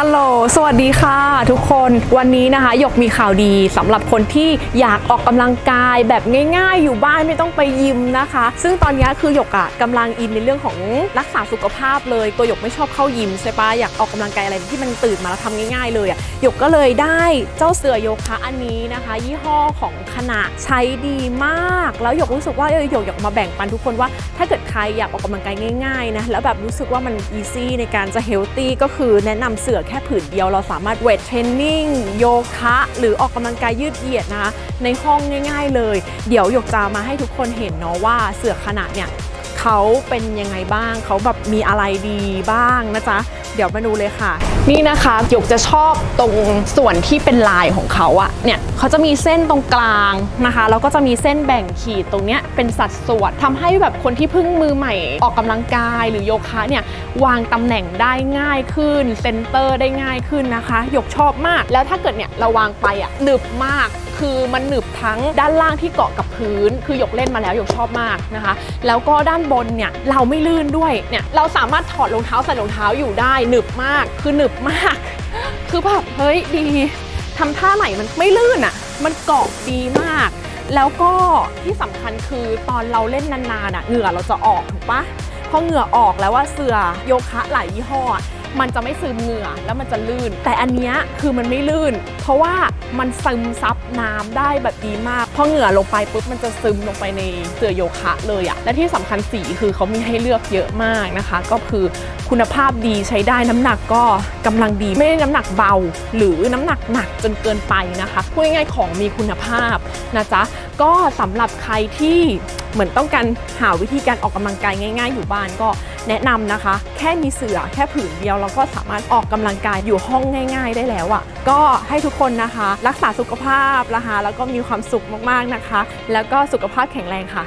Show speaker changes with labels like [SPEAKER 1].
[SPEAKER 1] ฮัลโหล สวัสดีค่ะ ทุกคน วันนี้นะคะหยกมีข่าวดีสำหรับคนที่อยากออกกำลังกายแบบง่าย ๆ อยู่บ้านไม่ต้องไปยิมนะคะ ซึ่งตอนนี้คือหยกอะกำลังอินในเรื่องของรักษาสุขภาพเลย ตัวหยกไม่ชอบเข้ายิมใช่ปะอยากออกกำลังกายอะไรที่มันตื่นมาแล้วทำง่ายๆเลยอะหยกก็เลยได้เจ้าเสือโยคะอันนี้นะคะ ยี่ห้อของขนาดใช้ดีมาก แล้วหยกรู้สึกว่าเออหยกอยากมาแบ่งปันทุกคนว่า ถ้าเกิดใครอยากออกกำลังกายง่ายๆนะแล้วแบบรู้สึกว่ามันอีซี่ในการจะเฮลตี้ก็คือแนะนำเสือแค่ผืนเดียว เราสามารถเวทเทรนนิ่งโยคะ หรือออกกำลังกายยืดเหยียดนะคะในห้องง่าย ๆ เลย เดี๋ยวหยกจะมาให้ทุกคนเห็นเนาะว่าเสือขนาดเนี่ย เขาเป็นยังไงบ้าง เขาแบบมีอะไรดีบ้างนะจ๊ะ เดี๋ยวมาดูเลยค่ะ นี่นะคะหยกจะชอบตรงส่วนที่เป็นลายของเขาอะเนี่ยเขาจะมีเส้นตรงกลางนะคะแล้วก็จะมีเส้นแบ่งขีดตรงเนี้ยเป็นสัดส่วนทำให้แบบคนที่เพิ่งมือใหม่ออกกำลังกายหรือโยคะเนี่ยวางตำแหน่งได้ง่ายขึ้นเซนเตอร์ได้ง่ายขึ้นนะคะหยกชอบมาก แล้วถ้าเกิดเนี่ยเราวางไปอะหนึบมาก คือมันหนึบทั้งด้านล่างที่เกาะกับพื้น คือหยกเล่นมาแล้วหยกชอบมากนะคะ แล้วก็ด้านบนเนี่ยเราไม่ลื่นด้วยเนี่ยเราสามารถถอดรองเท้าใส่รองเท้าอยู่ได้หนึบมากคือหนึบมาก คือแบบเฮ้ยดีทำท่าไหนมันไม่ลื่นอะมันเกาะดีมาก แล้วก็ที่สำคัญคือตอนเราเล่นนานๆอะเหงื่อเราจะออกถูกปะพอเหงื่อออกแล้วว่าเสือโยคะหลายยี่ห้อ มันจะไม่ซึมเหงื่อแล้วมันจะลื่น แต่อันเนี้ยคือมันไม่ลื่น เพราะว่ามันซึมซับน้ำได้แบบดีมากพอเหงื่อลงไปปุ๊บมันจะซึมลงไปในเสื้อโยคะเลยอะและที่สำคัญสีคือเขามีให้เลือกเยอะมากนะคะ ก็คือคุณภาพดีใช้ได้น้ำหนักก็กำลังดีไม่ได้น้ำหนักเบา หรือน้ำหนักหนักจนเกินไปนะคะพูดง่ายๆของมีคุณภาพนะจ๊ะก็สำหรับใครที่เหมือนต้องการหาวิธีการออกกำลังกายง่าย ๆ อยู่บ้านก็ แนะนำนะคะ แค่มีเสือแค่ผืนเดียวเราก็สามารถออกกำลังกายอยู่ห้องง่าย ๆ ได้แล้วอะ่ะก็ให้ทุกคนนะคะ รักษาสุขภาพนะคะแล้วก็มีความสุขมากๆนะคะ แล้วก็สุขภาพแข็งแรงค่ะ